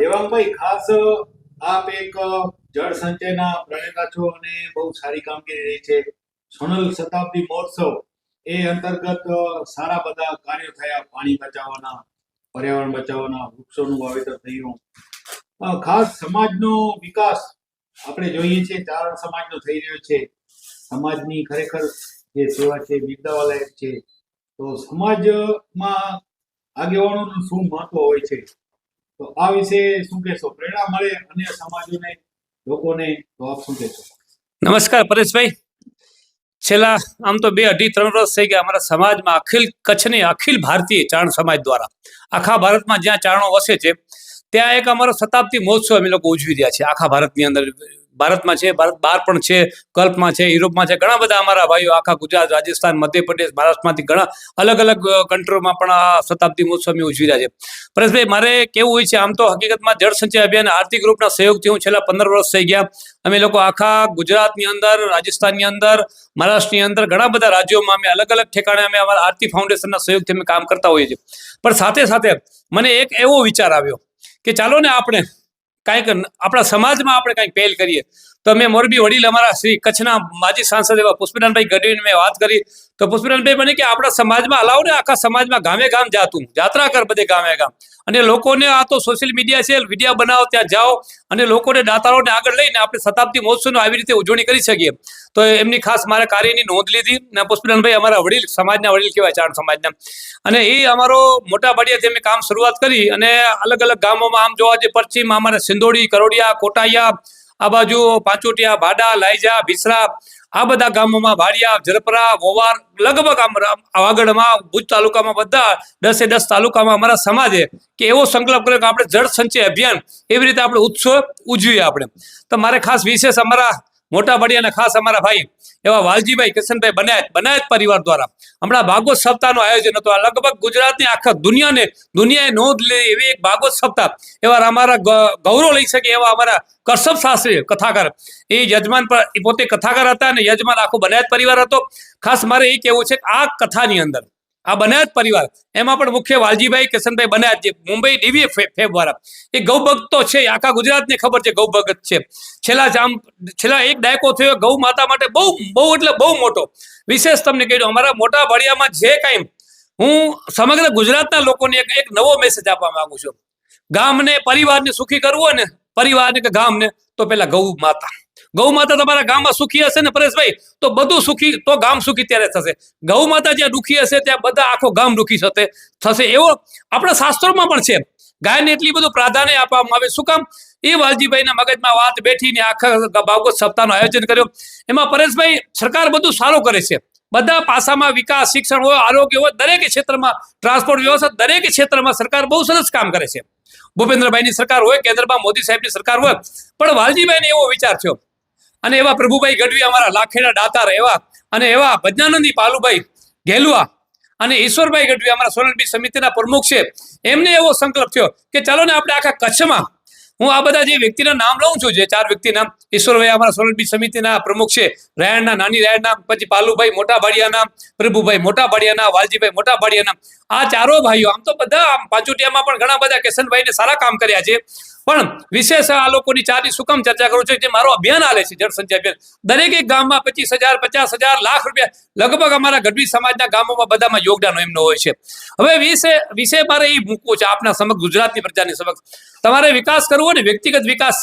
દેવાંગભાઈ ખાસ, આપ એક જળ સંચયના પ્રણેતા છો અને બહુ સારી કામગીરી રહી છે. સોનલ શતાબ્દી મહોત્સવ એ અંતર્ગત સારા બધા કાર્યો થયા. પાણી બચાવવાના, પર્યાવરણ બચાવવાના, વૃક્ષોનું વાવેતર થયું ખાસ સમાજનો વિકાસ આપણે જોઈએ છીએ, ચારણ સમાજનો થઈ રહ્યો છે. સમાજની ખરેખર જે સેવા છે, બિરદાવાલાયક છે. તો સમાજમાં આગેવાનોનું શું મહત્વ હોય છે? તો આ વિશે શું કહેશો? પ્રેરણા મળે અન્ય સમાજોને, લોકોને તો આપ શું કહેશો? નમસ્કાર પરેશભાઈ. છેલ્લા આમ તો બે અઢી ત્રણ વર્ષ થઈ ગયા અમારા સમાજમાં અખિલ કચ્છની અખિલ ભારતીય ચારણ સમાજ દ્વારા. આખા ભારતમાં જ્યાં ચારણો વસે છે, ત્યાં એક અમારો શતાબ્દી મહોત્સવ અમે લોકો ઉજવી રહ્યા છે આખા ભારતની અંદર ભારતમાં છે, ભારત બહાર પણ છે, કલ્પમાં છે, યુરોપમાં છે. ઘણા બધા અમારા ભાઈઓ, આખા ગુજરાત, રાજસ્થાન, મધ્યપ્રદેશ, મહારાષ્ટ્રમાંથી ઘણા અલગ અલગ કન્ટ્રીઓમાં પણ આ શતાબ્દી મહોત્સવની ઉજવી રહ્યા છે. પરેશભાઈ, મારે કેવું હોય છે, આમ તો હકીકતમાં જળ સંચય અભિયાન આર્થિક ગ્રુપના સહયોગથી હું છેલ્લા પંદર વર્ષ થઈ ગયા. અમે લોકો આખા ગુજરાતની અંદર, રાજસ્થાનની અંદર, મહારાષ્ટ્રની અંદર, ઘણા બધા રાજ્યોમાં અમે અલગ અલગ ઠેકાણે અમે અમારા આરતી ફાઉન્ડેશનના સહયોગથી અમે કામ કરતા હોઈએ છીએ. પણ સાથે સાથે મને એક એવો વિચાર આવ્યો કે ચાલો ને આપણે કાંઈક આપણા સમાજમાં આપણે કાંઈક પહેલ કરીએ. તો મેં મોરબી વડીલ અમારા શ્રી કચ્છના માજી સાંસદ એવા પુષ્પદાનભાઈ ગઢવીને મેં વાત કરી. તો પુષ્પદાનભાઈ મને કે, આપણા સમાજમાં અલાવો ને, આખા સમાજમાં ગામે ગામ જાતું. જાત્રા કર બધે ગામે ગામ. અને લોકોને આ તો સોશિયલ મીડિયા છે, વિડીયા બનાવો, ત્યાં જાઓ અને લોકોને દાતારોને આગળ લઈને આપણે શતાબ્દી મહોત્સવનો આવી રીતે ઉજવણી કરી શકીએ. તો એમની ખાસ મારા કાર્યની નોંધ લીધી ને પુષ્પદાનભાઈ અમારા વડીલ, સમાજના વડીલ કહેવાય ચારણ સમાજના. અને એ અમારો મોટા બડિયાથી અમે કામ શરૂઆત કરી અને અલગ અલગ ગામોમાં આમ જોવા જઈએ, પશ્ચિમ અમારે સિંદોડી કરોડિયા, કોટાયા આ બાજુ પાંચોટિયા ભાડા લાઈજા ભીસરા, આ બધા ગામોમાં વાડિયા ઝરપરા વોવાર લગભગ આમ વાગડમાં ભુજ તાલુકામાં બધા દસે દસ તાલુકામાં અમારા સમાજે કે એવો સંકલ્પ કર્યો કે આપણે જળ સંચય અભિયાન એવી રીતે આપણે ઉત્સવ ઉજવીએ આપણે. તો મારે ખાસ વિશેષ અમારા મોટા બડિયાના ખાસ અમારા ભાઈ, એવા વાલજીભાઈ કિશનભાઈ બનાયત બનાયત પરિવાર દ્વારા. હમણાં ભાગવત સપ્તાહનું આયોજન હતું. આ લગભગ ગુજરાતની આખા દુનિયાને, દુનિયાએ નોંધ લે એવી એક ભાગવત સપ્તાહ. એવા અમારા ગૌરવ લઈ શકે એવા અમારા કરસબ શાસ્ત્રી કથાકાર. એ યજમાન પર પોતે કથાકાર હતા અને યજમાન આખો બનાયત પરિવાર હતો. ખાસ મારે એ કહેવું છે કે આ કથાની અંદર આ બનાયત પરિવાર. એમાં પણ મુખ્ય વાલજીભાઈ, કિશનભાઈ બનાયત જે મુંબઈ ડીવી ફેબ વાળા એ ગૌભક્તો છે. આખા ગુજરાતને ખબર છે ગૌભગત છે. છેલ્લા જામ, છેલ્લા એક દાયકો થયો ગૌ માતા માટે બહુ બહુ એટલે બહુ મોટો. વિશેષ તમને કહી અમારા મોટા બળિયામાં જે કાંઈ, હું સમગ્ર ગુજરાતના લોકોને એક એક નવો મેસેજ આપવા માંગુ છું. ગામને, પરિવારને સુખી કરવું હોય ને, પરિવારને કે ગામને, તો પેલા ગૌ માતા. ગૌ માતા તમારા ગામમાં સુખી હશે ને પરેશભાઈ? તો બધું સુખી, તો ગામ સુખી ત્યારે થશે. ગૌ માતા જ્યાં દુખી હશે, ત્યાં બધા આખો ગામ દુખી થશે. થશે એવો આપણા શાસ્ત્રોમાં પણ છે. ગાયને એટલી બધું પ્રાધાન્ય આપવામાં આવે. શું કામ? એ વાલજીભાઈના મગજમાં વાત બેઠીને આખા ભાગવત સપ્તાહનું આયોજન કર્યું. એમાં પરેશભાઈ, સરકાર બધું સારું કરે છે. બધા પાસામાં વિકાસ, શિક્ષણ હોય, આરોગ્ય હોય, દરેક ક્ષેત્રમાં ટ્રાન્સપોર્ટ વ્યવસ્થા દરેક ક્ષેત્રમાં સરકાર બહુ સરસ કામ કરે છે. ભૂપેન્દ્રભાઈની સરકાર હોય, કેન્દ્રમાં મોદી સાહેબની સરકાર હોય. પણ વાલજીભાઈને એવો વિચાર થયો. અને એવા પ્રભુભાઈ ગઢવી અમારા લાખેડા દાતાર એવા અને એવા ભજનાનંદી પાલુભાઈ ઘેલુઆ અને ઈશ્વરભાઈ ગઢવી અમારા સોનલબી સમિતિના પ્રમુખ છે. એમને એવો સંકલ્પ થયો કે ચાલો ને આપણે આખા કચ્છમાં હું આ બધા જે વ્યક્તિના નામ લઉં છું, જે ચાર વ્યક્તિના ઈશ્વરભાઈ અમારા સોનલબી સમિતિના પ્રમુખ છે, રાયણના નાની રાયણના પછી પાલુભાઈ મોટા ભાડિયાના પ્રભુભાઈ મોટા ભાડિયાના વાલજીભાઈ મોટા ભાડિયાના આ ચારો ભાઈઓ, આમ તો બધા આમ પાંચોટિયામાં પણ ઘણા બધા કિશનભાઈને સારા કામ કર્યા છે. પણ વિશેષ આ લોકોની ચારની શું ચર્ચા કરું છું? જે મારો અભિયાન આલે છે જળ અભિયાન. દરેક ગામમાં પચીસ હજાર, પચાસ હજાર, લાખ રૂપિયા, લગભગ અમારા ગઢવી સમાજના ગામોમાં બધામાં યોગદાન એમનો હોય છે. હવે વિશે વિશે મારે એ મૂકવું છે, આપના સમક્ષ ગુજરાતની પ્રજાની સમક્ષ. તમારે વિકાસ કરવો ને, વ્યક્તિગત વિકાસ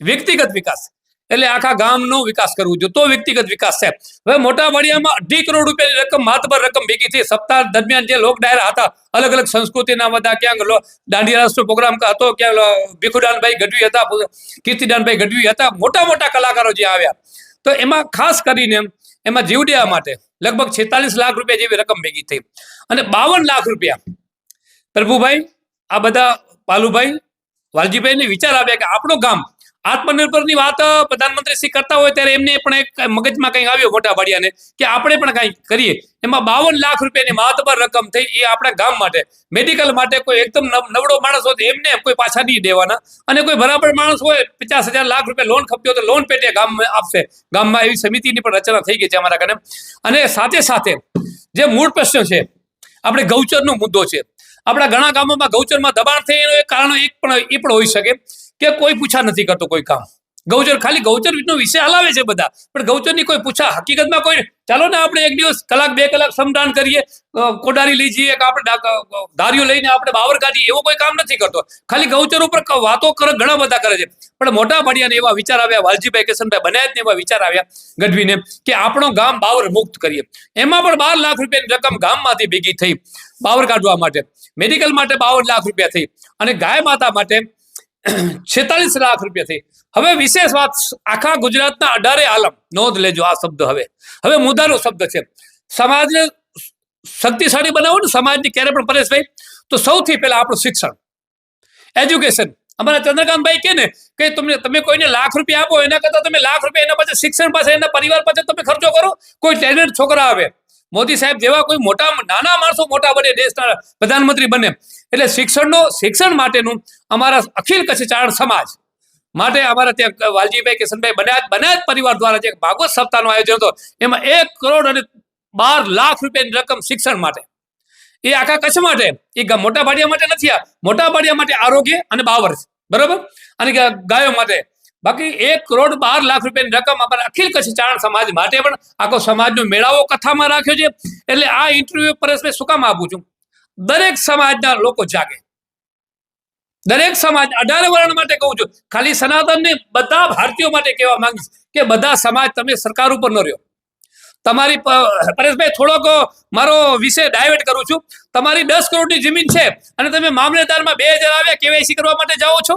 વ્યક્તિગત વિકાસ. એટલે આખા ગામનો વિકાસ કરવો જોઈએ. તો વ્યક્તિગત વિકાસ છે. હવે મોટા વાડિયામાં અઢી કરોડ રૂપિયાની રકમ, માતબર રકમ ભેગી થઈ. સપ્તાહ દરમિયાન જે લોક ડાયરા હતા, અલગ અલગ સંસ્કૃતિના બધા, ક્યાંક દાંડિયા પ્રોગ્રામ હતો ક્યાં ભીખુદાનભાઈ ગઢવી હતા, કીર્તિદાનભાઈ ગઢવી હતા, મોટા મોટા કલાકારો જે આવ્યા. તો એમાં ખાસ કરીને એમાં જીવડિયા માટે લગભગ છેતાલીસ લાખ રૂપિયા જેવી રકમ ભેગી થઈ. અને બાવન લાખ રૂપિયા પ્રભુભાઈ, આ બધા પાલુભાઈ, વાલજીભાઈને વિચાર આપ્યા કે આપણું ગામ આત્મનિર્ભરની વાત પ્રધાનમંત્રી શ્રી કરતા હોય ત્યારે એમને પણ એક મગજમાં કંઈક આવ્યો મોટા ભાડિયાને, કે આપણે પણ કંઈક કરીએ. એમાં બાવન લાખ રૂપિયાની માતબર રકમ થઈ એ આપણા ગામ માટે, મેડિકલ માટે કોઈ એકદમ નવડો માણસ હોય એમને કોઈ પાછા નહીં દેવાના. અને કોઈ બરાબર માણસ હોય, પચાસ હજાર લાખ રૂપિયા લોન ખપતી હોય તો લોન પેટે ગામમાં આપશે. ગામમાં એવી સમિતિની પણ રચના થઈ ગઈ છે અમારા કને અને સાથે સાથે જે મૂળ પ્રશ્ન છે, આપણે ગૌચરનો મુદ્દો છે. આપણા ઘણા ગામોમાં ગૌચરમાં દબાણ થઈ એનું એક કારણ એક પણ, એ પણ હોઈ શકે. કે કોઈ પૂછા નથી કરતો કોઈ કામ. ગૌચર ખાલી ગૌચર નો વિષય હલાવે છે બધા. પણ ગૌચરની કોઈ પૂછા, હકીકતમાં કોઈ ચાલો ને આપણે એક દિવસ કલાક, બે કલાક સમદાન કરીએ. કોડારી લઈ જઈએ આપણે ધારીઓ લઈને આપણે બાવર કાઢીએ એવો કોઈ કામ નથી કરતો. ખાલી ગૌચર ઉપર વાતો કરે, ઘણા બધા કરે છે. પણ મોટા ભાડિયાને એવા વિચાર આવ્યા, વાલજીભાઈ કિશનભાઈ બનાયતને એવા વિચાર આવ્યા ગઢવીને, કે આપણો ગામ બાવર મુક્ત કરીએ. એમાં પણ બાર લાખ રૂપિયાની રકમ ગામમાંથી ભેગી થઈ બાવર કાઢવા માટે. મેડિકલ માટે બાવન લાખ રૂપિયા થઈ. અને ગાય માતા માટે છેતાલીસ લાખ રૂપિયા થઈ હવે વિશેષ વાત, આખા ગુજરાતના અઢારે આલમ. નોંધ લેજો આ શબ્દ હવે. હવે મુદ્દાનો શબ્દ છે. સમાજને શક્તિશાળી બનાવો ને સમાજની ક્યારે પણ પરેશભાઈ તો સૌથી પહેલા આપણું શિક્ષણ. એજ્યુકેશન અમારા ચંદ્રકાંતભાઈ કે ને, કે તમને, તમે કોઈને લાખ રૂપિયા આપો, એના કરતા તમે લાખ રૂપિયા એના પાછળ શિક્ષણ પાસે એના પરિવાર પાસે તમે ખર્ચો કરો. કોઈ ટેલેન્ટ છોકરા આવે. મોદી સાહેબ જેવા કોઈ મોટા, નાના માણસો મોટા બને, દેશના પ્રધાનમંત્રી બને. એટલે શિક્ષણનો, શિક્ષણ માટેનું અમારા અખિલ કચ્છ ચારણ સમાજ માટે અમારા ત્યાં વાલજીભાઈ કિશનભાઈ બનાયત બનાયત પરિવાર દ્વારા જે ભાગવત સપ્તાહનું આયોજન હતો, એમાં એક કરોડ અને બાર લાખ રૂપિયાની રકમ શિક્ષણ માટે. એ આખા કચ્છ માટે, એ મોટા ભાડિયા માટે નથી આ, મોટા ભાડિયા માટે આરોગ્ય અને બાવર. બરોબર? અને ગાયો માટે. બાકી એક કરોડ બાર લાખ રૂપિયાની રકમ અમારા અખિલ કચ્છ ચારણ સમાજ માટે પણ આખો સમાજનો મેળાવો કથામાં રાખ્યો છે. એટલે આ ઇન્ટરવ્યુ પરેશભાઈ શું કામ આપું છું? દરેક સમાજના લોકો જાગે. દરેક સમાજ અઢાર વર્ણ માટે કહું છું. ખાલી સનાતનને બધા ભારતીયો માટે કહેવા માંગીશ કે બધા સમાજ તમે સરકાર ઉપર ન રહ્યો. તમારી પરેશભાઈ, થોડોક મારો વિષય ડાયવર્ટ કરું છું. તમારી દસ કરોડની જમીન છે અને તમે મામલેદારમાં બે હજાર આવ્યા, કેવાયસી કરવા માટે જાઓ છો?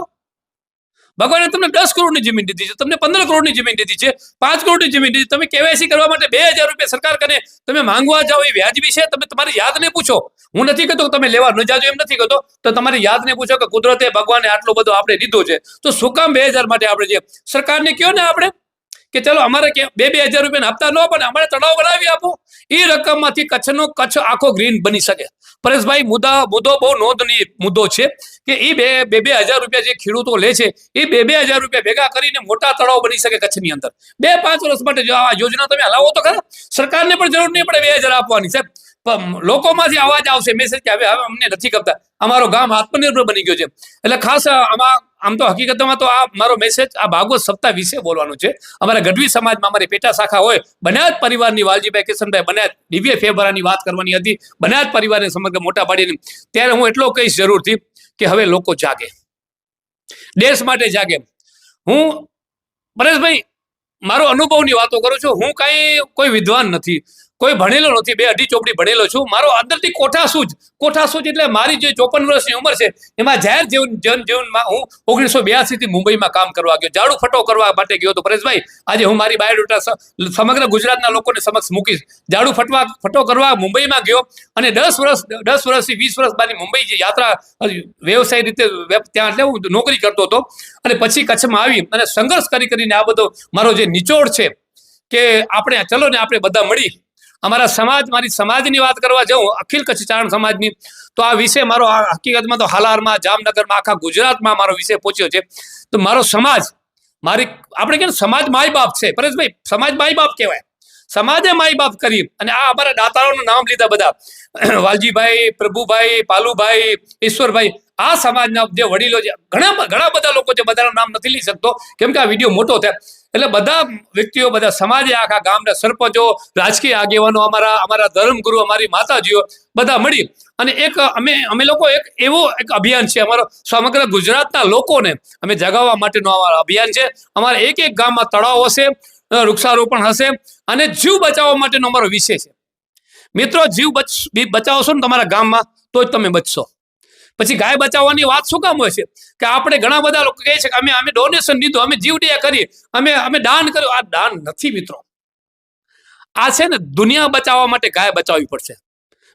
ભગવાને તમને દસ કરોડની જમીન દીધી છે, તમને પંદર કરોડની જમીન દીધી છે, પાંચ કરોડની જમીન દીધી તમે કેવાયસી કરવા માટે બે હજાર રૂપિયા સરકાર કરે તમે માંગવા જાઓ એ વ્યાજબી છે, તમે તમારી યાદને પૂછો. હું નથી કહેતો તમે લેવા ન જાજો એમ નથી કહેતો, તો તમારી યાદને પૂછો કે કુદરતે ભગવાને આટલો બધો આપણે દીધો છે. તો શું કામ બે હજાર માટે આપણે જે સરકારને કયો ને આપણે? કે ચલો અમારે બે બે હજાર રૂપિયા હપ્તા ન પણ અમારે તળાવ બનાવી આપો. એ રકમમાંથી કચ્છનો કચ્છ આખો ગ્રીન બની શકે. પરેશભાઈ મુદ્દા મુદ્દો બહુ નોંધનીય મુદ્દો છે કે એ બે બે બે હજાર રૂપિયા જે ખેડૂતો લે છે, એ બે બે હજાર રૂપિયા ભેગા કરીને મોટા તળાવ બની શકે કચ્છની અંદર. બે, પાંચ વર્ષ માટે જો આ યોજના તમે હલાવો તો ખરા. સરકારને પણ જરૂર નહીં પડે બે હજાર આપવાની, સાહેબ. લોકોમાંથી અવાજ આવશે મેસેજ કે હવે હવે અમને નથી કરતા અમારો ગામ આત્મનિર્ભર બની ગયો છે. એટલે ખાસ આમાં આમ તો હકીકતમાં તો આ મારો મેસેજ આ ભાગવત સપ્તાહ વિશે બોલવાનો છે. અમારા ગઢવી સમાજમાં અમારી પેટા શાખા હોય, બનાયત પરિવારની વાલજીભાઈ કિશનભાઈ બન્યા દિવ્ય ફેબરાની વાત કરવાની હતી. બન્યા જ પરિવારને સમગ્ર મોટા પાડીને ત્યારે હું એટલો કહીશ જરૂરથી કે હવે લોકો જાગે. દેશ માટે જાગે. હું પરેશભાઈ, મારો અનુભવની વાતો કરું છું. હું કાંઈ કોઈ વિદ્વાન નથી. કોઈ ભણેલો નથી, બે અઢી ચોપડી ભણેલો છું. મારો અંદરથી કોઠાસૂજ કોઠાસૂજ કોઠા એટલે મારી જે ચોપન વર્ષની ઉંમર છે, એમાં જાહેર જીવન, જન જીવનમાં હું ઓગણીસો બ્યાસી થી મુંબઈમાં કામ કરવા ગયો. ઝાડુ ફટો કરવા માટે ગયો હતો પરેશભાઈ. આજે હું મારી બાયોડેટા સમગ્ર ગુજરાતના લોકોને સમક્ષ મૂકીશ. ઝાડુ ફટવા, ફટો કરવા મુંબઈમાં ગયો અને દસ વર્ષ, દસ વર્ષથી વીસ વર્ષ બાદ મુંબઈ જે યાત્રા વ્યવસાય રીતે ત્યાં એટલે હું નોકરી કરતો હતો. અને પછી કચ્છમાં આવી અને સંઘર્ષ કરી કરીને આ બધો મારો જે નિચોડ છે, કે આપણે ચલો ને આપણે બધા મળી અમારા સમાજ, મારી સમાજની વાત કરવા જાઉં, અખિલ કચ્છ ચારણ સમાજની, તો આ વિષય મારો હકીકતમાં તો હાલારમાં, જામનગરમાં, આખા ગુજરાતમાં મારો વિષય પહોંચ્યો છે. તો મારો સમાજ, મારી, આપણે કે સમાજ માય બાપ છે. પરેશભાઈ, સમાજ માય બાપ કહેવાય. સમાજે માય બાપ કરી અને આ અમારા દાતાઓનું નામ લીધા બધા. વાલજીભાઈ, પ્રભુભાઈ, પાલુભાઈ, ઈશ્વરભાઈ, આ સમાજના જે વડીલો છે, ઘણા ઘણા બધા લોકો છે, બધાનું નામ નથી લઈ શકતો. કેમ કે આ વીડિયો મોટો થાય એટલે બધા વ્યક્તિઓ, બધા સમાજે આખા ગામના સરપંચો, રાજકીય આગેવાનો, અમારા અમારા ધર્મગુરુ, અમારી માતાજીઓ બધા મળી. અને એક અમે અમે લોકો એક એવો એક અભિયાન છે અમારો સમગ્ર ગુજરાતના લોકોને અમે જગાવવા માટેનું અમારું અભિયાન છે. અમારા એક એક ગામમાં તળાવ હશે વૃક્ષારોપણ હશે અને જીવ બચાવવા માટેનો અમારો વિષય છે. મિત્રો, જીવ બચ બચાવશો ને તમારા ગામમાં, તો જ તમે બચશો. પછી ગાય બચાવવાની વાત શું કામ હોય છે? કે આપણે ઘણા બધા લોકો કહે છે કે અમે અમે ડોનેશન દીધું અમે જીવડિયા કરી, અમે અમે દાન કર્યું. આ દાન નથી મિત્રો. આ છે ને દુનિયા બચાવવા માટે ગાય બચાવવી પડશે.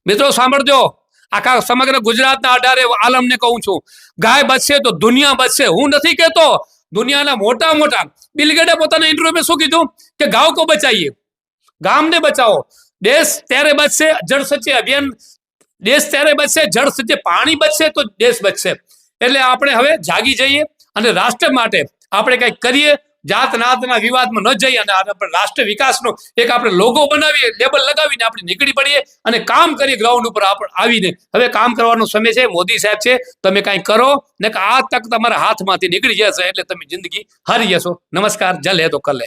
મિત્રો સાંભળજો. આખા સમગ્ર ગુજરાતના અઢારે આલમને કહું છું. ગાય બચશે તો દુનિયા બચશે. હું નથી કહેતો. દુનિયાના મોટા મોટા. બિલગેટે પોતાના ઇન્ટરવ્યુમાં શું કીધું? કે ગાવ કો બચાવીએ ગામને બચાવો. દેશ ત્યારે બચશે. જળ સચે અભિયાન દેશ ત્યારે બચશે, જળ સ્થિતિ પાણી બચશે તો દેશ બચશે. એટલે આપણે હવે જાગી જઈએ અને રાષ્ટ્ર માટે આપણે કંઈક કરીએ. જાત નાતના વિવાદમાં ન જઈ અને આપણે રાષ્ટ્ર વિકાસનો એક આપણે લોગો બનાવીએ, લેબલ લગાવીને આપણે નીકળી પડીએ અને કામ કરીએ ગ્રાઉન્ડ ઉપર આપણે આવીને. હવે કામ કરવાનો સમય છે, મોદી સાહેબ છે, તમે કાંઈ કરો. ને આ તક તમારા હાથમાંથી નીકળી જશે એટલે તમે જિંદગી હારી જશો. નમસ્કાર જલ હે તો કલ.